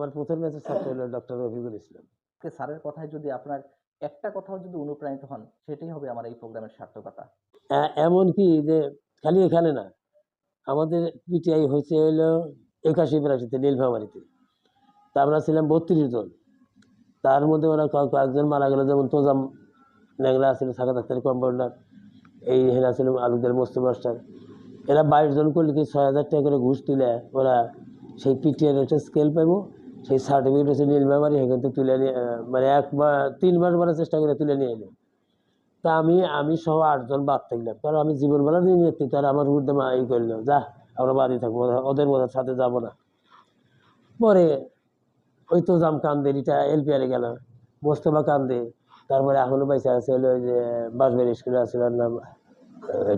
আমার প্রথম ব্যাচের ছাত্র হলো ডক্টর রফিকুল ইসলাম। স্যারের কথায় যদি আপনার একটা কথাও যদি অনুপ্রাণিত হন, সেটাই হবে আমার এই প্রোগ্রামের সার্থকতা। এমন কি যে খালি এখানে না? আমাদের পিটিআই হয়েছে হলো একাশি বিরাশিতে, নীলফামারিতে। তা আমরা ছিলাম বত্রিশ জন। তার মধ্যে ওরা কয়েকজন মারা গেল, যেমন তোজাম ন্যাংরা ছিল সাকা ডাক্তারের কম্পাউন্ডার, এই হেরা ছিল আলুদের মস্ত মাস্টার। এরা বাইশ জন করলে কি ছয় হাজার টাকা করে ঘুষ তুলে ওরা সেই পিটিআর একটা স্কেল পাবো সেই সার্টিফিকেট হচ্ছে নীলফামারি এখান থেকে তুলে নিয়ে মানে এক বা তিন মাস চেষ্টা করে তুলে নিয়ে এলো। তা আমি আমি সহ আটজন বাদ থাকলাম। কারণ আমি জীবনবেলা দিয়ে নেতৃত্ব আর আমার বিরুদ্ধে মা ই করল, যা, আমরা বাদই থাকব, ওদের- ওদের সাথে যাব না। পরে ওই তো জাম কান্দে, এটা এলপিআরে গেল, মোস্তফা কান্দে। তারপরে এখনও পয়সা আছে হলো ওই যে বাসবাড়ি স্কুলে আছে, ওর নাম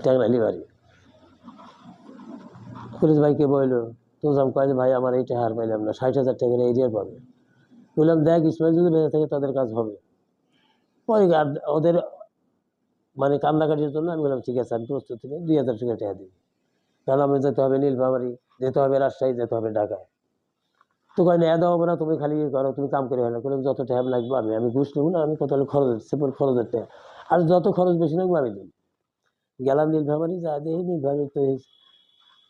ট্যাংরালি বাড়ি পুলিশ ভাইকে বলল তো কয় যে, ভাই, আমার এইটা হার পাইলাম না, ষাট হাজার টাকার এরিয়ার পাবে। বললাম দেখ, ইসমাইল যদি বেঁচে থাকে, তাদের কাজ হবে। পরে আর ওদের মানে কান্নাকাটির জন্য আমি বললাম, ঠিক আছে, আমি প্রস্তুতি নিই দুই হাজার টাকা টাকা দিই কারণ আমি যেতে হবে নীলফামারি, যেতে হবে রাজশাহী, যেতে হবে ঢাকায়। তো কয়, না হবে না তুমি খালি ইয়ে করো, তুমি কাম করে হলো বললাম যত টাকা লাগবে আমি আমি ঘুষ নেব না, আমি কত হলে খরচ, সেপর খরচের টাকা আর যত খরচ বেশি লাগবে আমি দিই গেলাম নীলফামারি, যা দেখি নীলফামারি তো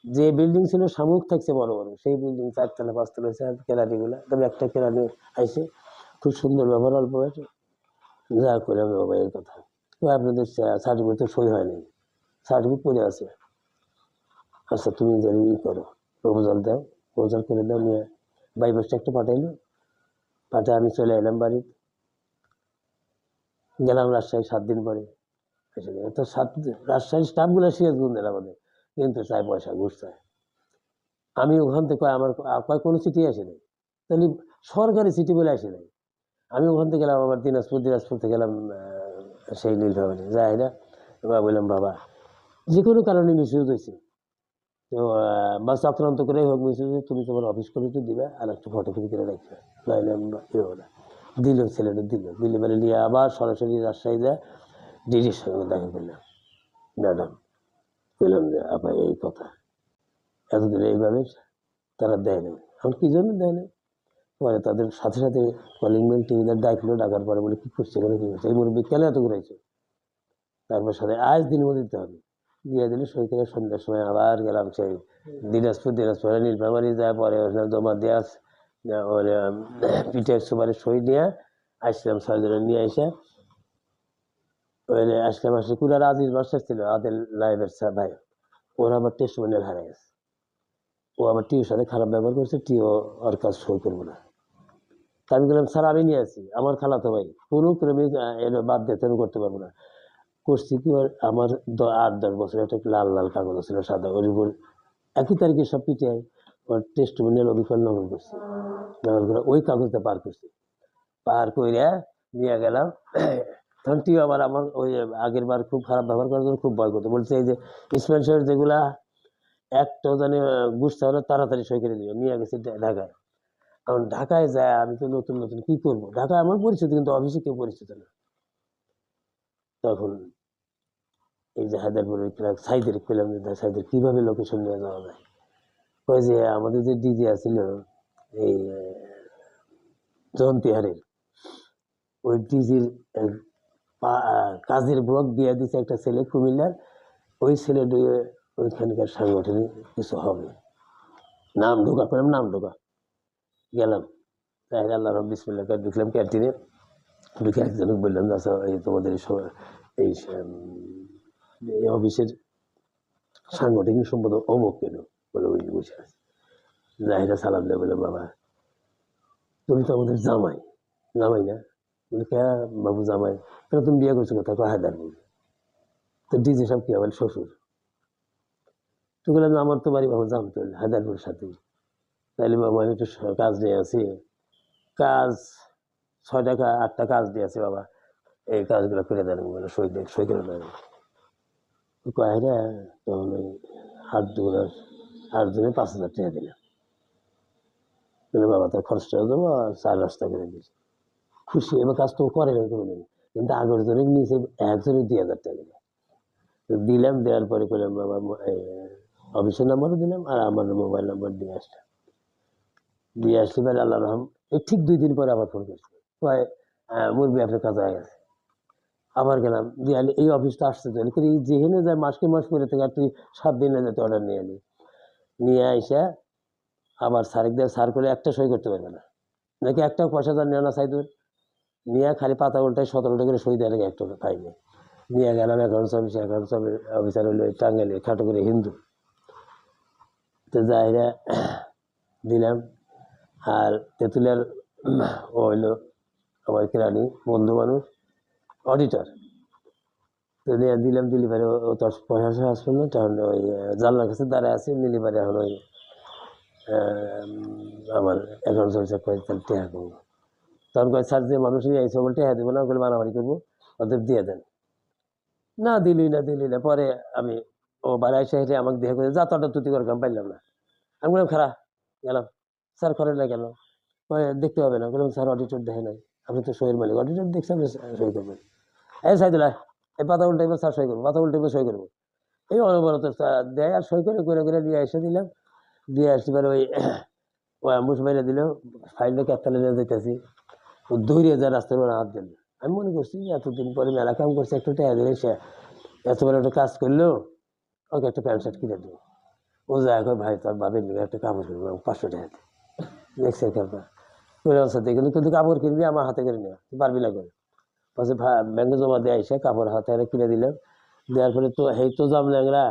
যে বিল্ডিং ছিল সামুক থাকছে বড় বড়, সেই বিল্ডিং চারতলা, পাঁচতলা হয়েছে আর কেরানিগুলো তবে একটা কেরানি আইসে খুব সুন্দর ব্যবহার, অল্প বয়সে। যা করলাম বাবা, এই কথা। আপনাদের সার্টিফিকেট সই হয়নি সার্টিফিকেট পড়ে আছে। আচ্ছা তুমি যে ই করো প্রপোজাল দাও প্রপোজাল করে দাও, নিয়ে বাইবাসটা একটা পাঠাইলো। পাঠায় আমি চলে এলাম বাড়িতে। গেলাম রাজশাহী সাত দিন পরে। তো সাত, রাজশাহীর স্টাফগুলো সিরিয়াস গুন্দের আমাদের। কিন্তু চাই পয়সা ঘুষ চায় আমি ওখান থেকে আমার কোনো চিঠি আসে নাই। তাহলে সরকারি চিঠি বলে আসে নাই। আমি ওখান থেকে গেলাম, আবার দিনাজপুর দিনাজপুর থেকে গেলাম সেই নীলফামারি যাই না, এবার বললাম, বাবা যে কোনো কারণে মিসইউজ হয়েছে তো বা চক্রান্ত করে হোক মিসইউজ তুমি তোমার অফিস কমিটি দিবে আর একটা ফটোকপি করে রাখবে। নাহলে আমরা না। দিল, ছেলেটা দিল। দিলে বলে নিয়ে আবার সরাসরি রাজশাহী যায় ডিডির সঙ্গে দেখা করলাম। ম্যাডাম বললাম যে, আপা, এই কথা। এতদিন এইভাবে তারা দেয় নাই। এখন কি জন্য দেয় নাই? পরে তাদের সাথে সাথে কলিং বেল টিভিদের ডাকলো ডাকার পরে বলে, কি করছে এখানে, কি করছে? এই মুরব্বী, কেন এত ঘুরাইছে? তারপর সাথে আজ দিন দিতে হবে। দিয়ে দিলে, সই করে সন্ধ্যার সময় আবার গেলাম সেই দিনাজপুর, দিনাজপুরে নীলফামারি যায় পরে জমা দেওয়া ওর পিঠের সুপারে সই নিয়ে আসলাম ছয়জনে নিয়ে এসে ওই আসলে কুলার আজিজ মাস্টার ছিল আদের লাইভের ভাই। ওর আমার টেস্ট মনিয়াল হারাই গেছে। ও আমার টিউর সাথে খারাপ ব্যবহার করছে, টিও ওর কাজ সই করব না। তা আমি বললাম, স্যার, আমি নিয়ে আসি। আমার খালাতো ভাই, কোনো ক্রমে এর বাদ দিয়ে আমি করতে পারব না। করছি কি আমার আট, দশ বছর একটা লাল লাল কাগজ ছিল, সাদা, ওর উপর একই তারিখে সব পিটিআই, ওর টেস্ট মনিয়াল অবিকল নকল করছি। নকল করে ওই কাগজটা পার করছি। পার করে নিয়ে গেলাম তখন টিও আবার আমার ওই আগের বার খুব খারাপ ব্যবহার করার জন্য খুব ভয় করতো। বলছে, এই যে ইসমাইল সাহেব যেগুলা একটাও জানি বুঝতে হবে তাড়াতাড়ি সই করে দিবে নিয়ে গেছি ঢাকায়। এখন ঢাকায় যায়, আমি তো নতুন নতুন কি করব? ঢাকায় আমার পরিচিত, কিন্তু অফিসে কেউ পরিচিত না। তখন এই যে হায়দারপুরের ক্লার্ক সাইদের পেলাম যে সাইদের কীভাবে লোকেশন নিয়ে যাওয়া যায়? কয় যে, আমাদের যে ডিজে আছিল, এই জয়ন্তিহারের ওই ডিজির কাজের ব্লক দিয়ে দিছে একটা ছেলে কুমিল্লার। ওই ছেলে দিয়ে ওইখানকার সাংগঠনিক কিছু হবে। নাম ঢোকা করলাম নাম ঢোকা। গেলাম। তাই আল্লাহ রব বিসমিল্লাহ ঢুকলাম ক্যান্টিনে। ঢুকে একজনকে বললাম আচ্ছা এই তোমাদের এই অফিসের সাংগঠনিক সম্পাদক অমুক কেন? বলে ওই বসে আছে। জাহিরা সালাম দেয় বলে বাবা, তুমি তো আমাদের জামাই। জামাই না? বলে, কে বাবু জামাই? কেন তুমি বিয়ে করছ কোথায়? কয় হায়দারপুর তো ডিজে সব কি আমার শ্বশুর। তো বললাম আমার তো বাড়ি বাবু জানতো হায়দারপুরের সাথে। তাইলে বাবা, আমি একটু কাজ নিয়ে আছি। কাজ, ছয় টাকা আটটা কাজ দিয়ে আছে বাবা। এই কাজগুলো করে দেন, বলে সই দেন সই করে দেন। কয় রে তখন ওই আট দুগুলো আট জনে পাঁচ হাজার টাকা দিলাম। বাবা, তার খরচটা দেবো, আর চার রাস্তা করে দিয়েছি খুশি এবার কাজ তো করে না কোনোদিন কিন্তু আগের জনে নিচে একজনে দুই হাজার টাকা তো দিলাম দেওয়ার পরে করলাম বাবা অফিসের নাম্বারও দিলাম আর আমার মোবাইল নাম্বার দিয়ে আসলাম। দিয়ে আসলি পরে আল্লাহ রহম। এই ঠিক দুই দিন পরে আবার ফোন করছে। মুরবি আপনার কাজ হয়ে গেছে। আবার গেলাম আলি, এই অফিসটা আসতে তো কিন্তু এই যেখানে যায় মাসকে মাস করে থেকে আর তুই সাত দিনে যেতে অর্ডার নিয়ে আনি নিয়ে আইসা আবার স্যারেক দিয়ে স্যার করে একটা সই করতে পারবে না। নাকি একটা পয়সা দান নেওয়া না সাইদুর? নিয়ে খালি পাতা উল্টায় সতেরোটা করে সই আগে একটা পাইনি নিয়ে গেলাম অ্যাকাউন্টস অফিসে অ্যাকাউন্টস অফিসার হলো ওই টাঙ্গাইলে খাটো করে হিন্দু। তো যাইরা দিলাম, আর তেঁতুলিয়ার ও হইল আমার কেরানি, বন্ধু মানুষ অডিটর তো দিয়ে দিলাম দিলি পারে ও তো পয়সা আসবে না তখন ওই জানলার কাছে দাঁড়ায় আছে নিলি পারে এখন ওই আমার অ্যাকাউন্ট অফিসার কয়ে তাহলে টেহা করব তখন কয়, স্যার, যে মানুষ নিয়ে আইসে বলে টেহা দেবো না, বলে মারামারি করব ওদের দিয়ে দেন। না দিলি না দিলি না। পরে আমি, ও বাড়ি এসে হেঁটে আমাকে দেখে করে যা, তটা তুতি করে পাইলাম না। আমি বললাম খারাপ গেলাম। স্যার করেন না কয়, দেখতে হবে না। বললাম, স্যার অডিটর দেখে নাই। আপনি তো সইয়ের মালিক অডিটর দেখছি আপনি সই করবেন? এই সাইদুল্লাহ, এই পাতা উল্টে এবার স্যার সই করব, পাতা উল্টে এবার সই করব। এই অনবরত দেয় আর সই করে করে করে নিয়ে এসে দিলাম। দিয়ে আসতে পারে ওই মাইরে দিল ফাইলটা ক্যাপতালে নিয়ে যেতেছি দৌড়িয়ে যায় রাস্তার উপর হাত দিল। আমি মনে করছি যে এতদিন পরে মেলা কাম করছে, একটু টাকা দিলে সে এত বড় একটা কাজ করল, ওকে একটা প্যান্ট শার্ট কিনে দেবো। ও যায় কয় ভাই, তোর বাবের নিয়ে একটা কাপড় কিনবো পাঁচশো টাকা দেখছে করে সাথে কিন্তু কিন্তু কাপড় কিনবি, আমার হাতে করে নেওয়া পারবি না করে। পাশে ব্যাংকে জমা দিয়ে এসে কাপড় হাতে কিনে দিলাম। দেওয়ার পরে তো, হেই তো জাম ল্যাংরা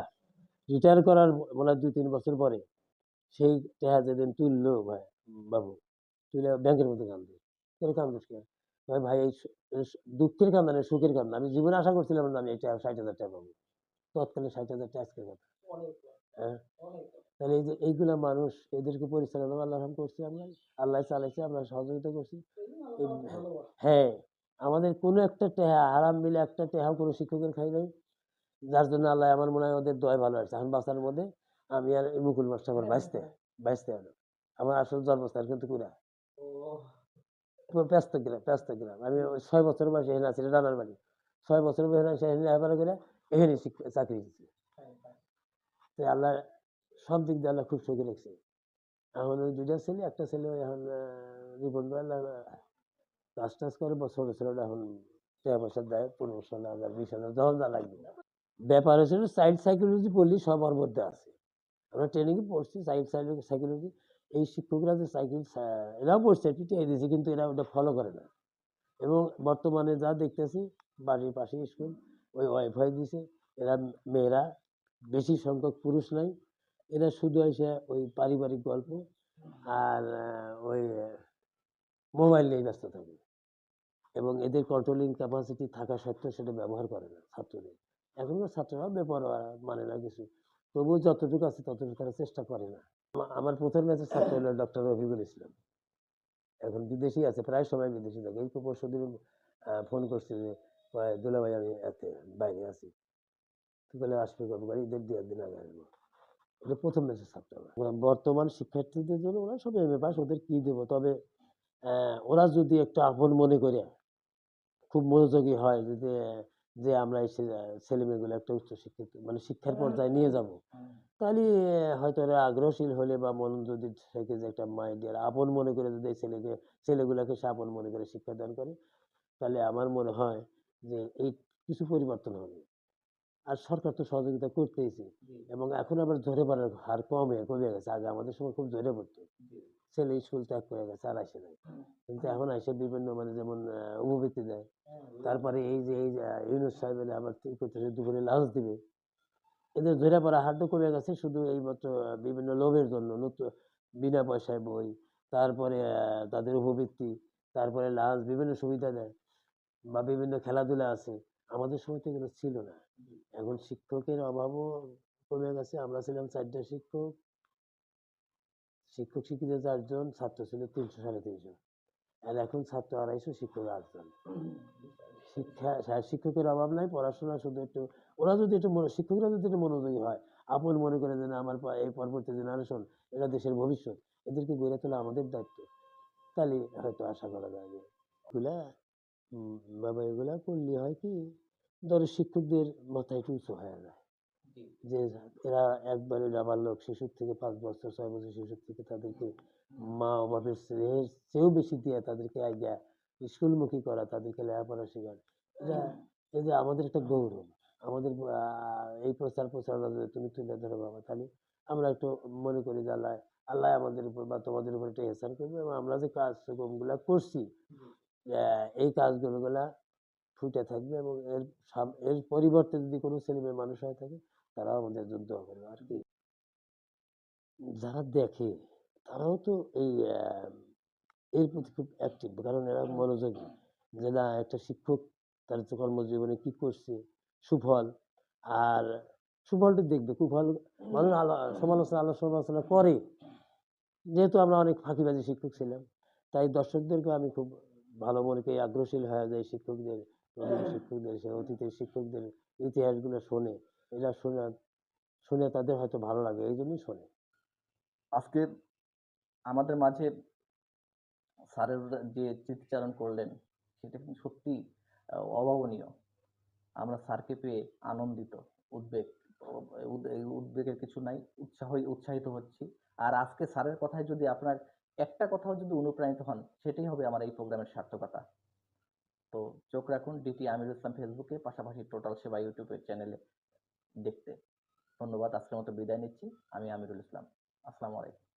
রিটায়ার করার মানে দুই তিন বছর পরে, সেই টাকা যেদিন তুললো ভাই, বাবু তুলে ব্যাংকের মধ্যে কান্দে কেন কান্দুস কে ভাই ভাই এই দুঃখের কান্দা না সুখের কান্দা আমি জীবনে আশা করছিলাম না আমি এই টাকা ষাট হাজার টাকা পাবো। তৎকালীন ষাট হাজার টাকা আজকের কথা। হ্যাঁ? তাহলে এই যে এইগুলা মানুষ এদেরকে পরিচালনা আল্লাহ রহম করছি আমরা। আল্লাহ চালাইছে আমরা সহযোগিতা করছি। হ্যাঁ আমাদের কোনো একটা টেহা হারাম মিলে একটা টেহাও কোনো শিক্ষকের খাই নাই। যার জন্য আল্লাহ আমার মনে হয় ওদের দয় ভালো আছে। এখন বাঁচার মধ্যে আমি আর এই মুকুল মাস্টার আমার বাঁচতে বাইসতে হলো আমার আসল জন্মস্থান কিন্তু কুড়া ব্যস্ত গ্রাম ব্যস্ত গ্রাম। আমি ছয় বছর বয়সে এখানে আছি রানার বাড়ি। ছয় বছর বয়সে এখানে লেখাপড়া করে এখানে চাকরি দিচ্ছি। তো আল্লাহ সব দিক দিয়ে আল্লাহ খুব সুখে রেখেছে এখন ওই দুইটা ছেলে, একটা ছেলে এখন রিপন আল্লাহ কাজ টাজ করে বছর ছেলেটা এখন টাকা পয়সা দেয় পনেরো ষোলো হাজার বিশ হাজার যখন যা লাগবে। ব্যাপার হচ্ছে চাইল্ড সাইকোলজি পড়লি সবার মধ্যে আছে। আমরা ট্রেনিংয়ে পড়ছি চাইল্ড সাইকোলজি এই শিক্ষকরা যে সাইকেল এরাও পড়ছে টিটিআই দিয়েছে, কিন্তু এরা ওটা ফলো করে না। এবং বর্তমানে যা দেখতেছি, বাড়ির পাশে স্কুল, ওই ওয়াইফাই দিছে, এরা মেয়েরা, বেশি সংখ্যক পুরুষ নাই, এরা শুধু এসে ওই পারিবারিক গল্প আর ওই মোবাইল নিয়ে ব্যস্ত থাকে। এবং এদের কন্ট্রোলিং ক্যাপাসিটি থাকা সত্ত্বেও সেটা ব্যবহার করে না ছাত্রদের। এখনকার ছাত্ররা বেপরোয়া মানে না কিছু। তবুও যতটুকু আছে ততটুকু তারা চেষ্টা করে না। আমার প্রথম ব্যাচের ছাত্র হলো ডক্টর রফিকুল ইসলাম। এখন বিদেশি আছে, প্রায় সময় বিদেশি থাকে। এই তো পরশু দিন ফোন করছে যে দুলাভাই, আমি এতে বাইরে আছি। তুই বলে, আসবে কবে? করে ঈদের দিয়ে দিন আগে আসব। এটা প্রথম ব্যাচের ছাত্র। বর্তমান শিক্ষার্থীদের জন্য, ওরা সব এম এ পাস, ওদের কি দেবো? তবে ওরা যদি একটু আপন মনে করে, খুব মনোযোগী হয়, যদি যে আমরা এই ছেলেমেয়েগুলো একটা উচ্চ শিক্ষিত মানে শিক্ষার পর্যায়ে নিয়ে যাব। তাহলে হয়তো ওরা আগ্রহশীল হলে বা মন যদি থেকে যে একটা মাইন্ড আপন মনে করে যদি ছেলেকে ছেলেগুলোকে সে আপন মনে করে শিক্ষাদান করে তাহলে আমার মনে হয় যে এই কিছু পরিবর্তন হবে। আর সরকার তো সহযোগিতা করতেইছে এবং এখন আবার ধরে পড়ার হার কমে কমে গেছে। আগে আমাদের সময় খুব ধরে পড়তো। ছেলে স্কুল ত্যাগ করে গেছে আর আসে নাই। কিন্তু এখন এসে বিভিন্ন মানে যেমন উপবৃত্তি দেয়। তারপরে এই যে এই ইউনুস সাহেব এলে আবার কি করতেছে দুপুরে লাঞ্চ দিবে। এদের ধরে পড়া হারটা কমে গেছে শুধু এই মাত্র বিভিন্ন লোভের জন্য নতুন বিনা পয়সায় বই তারপরে তাদের উপবৃত্তি তারপরে লাঞ্চ বিভিন্ন সুবিধা দেয় বা বিভিন্ন খেলাধুলা আছে। আমাদের সময় তো এগুলো ছিল না। এখন শিক্ষকের অভাবও কমে গেছে। আমরা ছিলাম চারটা শিক্ষক। শিক্ষক শিক্ষিত চারজন ছাত্র ছিল তিনশো সাড়ে তিনশো। আর এখন ছাত্র আড়াইশো শিক্ষক আটজন। শিক্ষা হ্যাঁ, শিক্ষকের অভাব নাই পড়াশোনা শুধু একটু ওরা যদি একটু শিক্ষকরা যদি একটু মনোযোগী হয় আপন মনে করে যে আমার এই পরবর্তী জেনারেশন এরা দেশের ভবিষ্যৎ এদেরকে গড়ে তোলা আমাদের দায়িত্ব। তাহলে হয়তো আশা করা যায় যে এগুলা বাবা এগুলা করলে হয় কি ধরো শিক্ষকদের মাথায় একটু উঁচু হয়ে যায়। যে এরা একবারে ডাবার লোক শিশুর থেকে পাঁচ বছর ছয় বছর শিশুর থেকে তাদেরকে মা বাপের স্নেহের চেয়েও বেশি দিয়ে তাদেরকে আইডিয়া স্কুলমুখী করা তাদেরকে লেখাপড়া শেখানো। এটা এই যে আমাদের একটা গৌরব আমাদের এই প্রচার প্রচারণা যদি তুমি তুলে ধরো বাবা তাহলে আমরা একটু মনে করি যে আল্লাহ আল্লাহ আমাদের উপর বা তোমাদের উপর একটা এহসান করবে এবং আমরা যে কাজকর্মগুলো করছি আহ, এই কাজগুলো গুলা ফুটে থাকবে এবং এর এর পরিবর্তে যদি কোনো ছেলে মেয়ে মানুষ হয়ে থাকে তারাও আমাদের যুদ্ধ করবে আর কি যারা দেখে তারাও তো এই এর প্রতি খুব অ্যাক্টিভ কারণ এরা মনোযোগী। যে না একটা শিক্ষক তার তো কর্মজীবনে কি করছে সুফল। আর সুফলটা দেখবে কুফল মানুষ আলো সমালোচনা আলো সমালোচনা করে। যেহেতু আমরা অনেক ফাঁকিবাজি শিক্ষক ছিলাম তাই দর্শকদেরকে আমি খুব ভালো মনে করি আগ্রহশীল হয়ে যায় শিক্ষকদের শিক্ষকদের সে অতীতের শিক্ষকদের ইতিহাসগুলো শোনে। এটা শুনে শুনে তাদের হয়তো ভালো লাগে, এই জন্যই শোনে। আজকে আমাদের মাঝে স্যারের যে স্মৃতিচারণ করলেন, সেটা কিন্তু সত্যি অভাবনীয়। আমরা স্যারকে পেয়ে আনন্দিত, উদ্বেগ উদ্বেগের কিছু নাই উৎসাহ উৎসাহিত হচ্ছি। আর আজকে স্যারের কথায় যদি আপনার একটা কথাও যদি অনুপ্রাণিত হন, সেটাই হবে আমার এই প্রোগ্রামের সার্থকতা। তো চোখ রাখুন, ডিটি আমিরুল ইসলাম ফেসবুকে, পাশাপাশি টোটাল সেবা ইউটিউবের চ্যানেলে। দেখতে। ধন্যবাদ আজকের মতো বিদায় নিচ্ছি। আমি আমিরুল ইসলাম। আসসালামু আলাইকুম।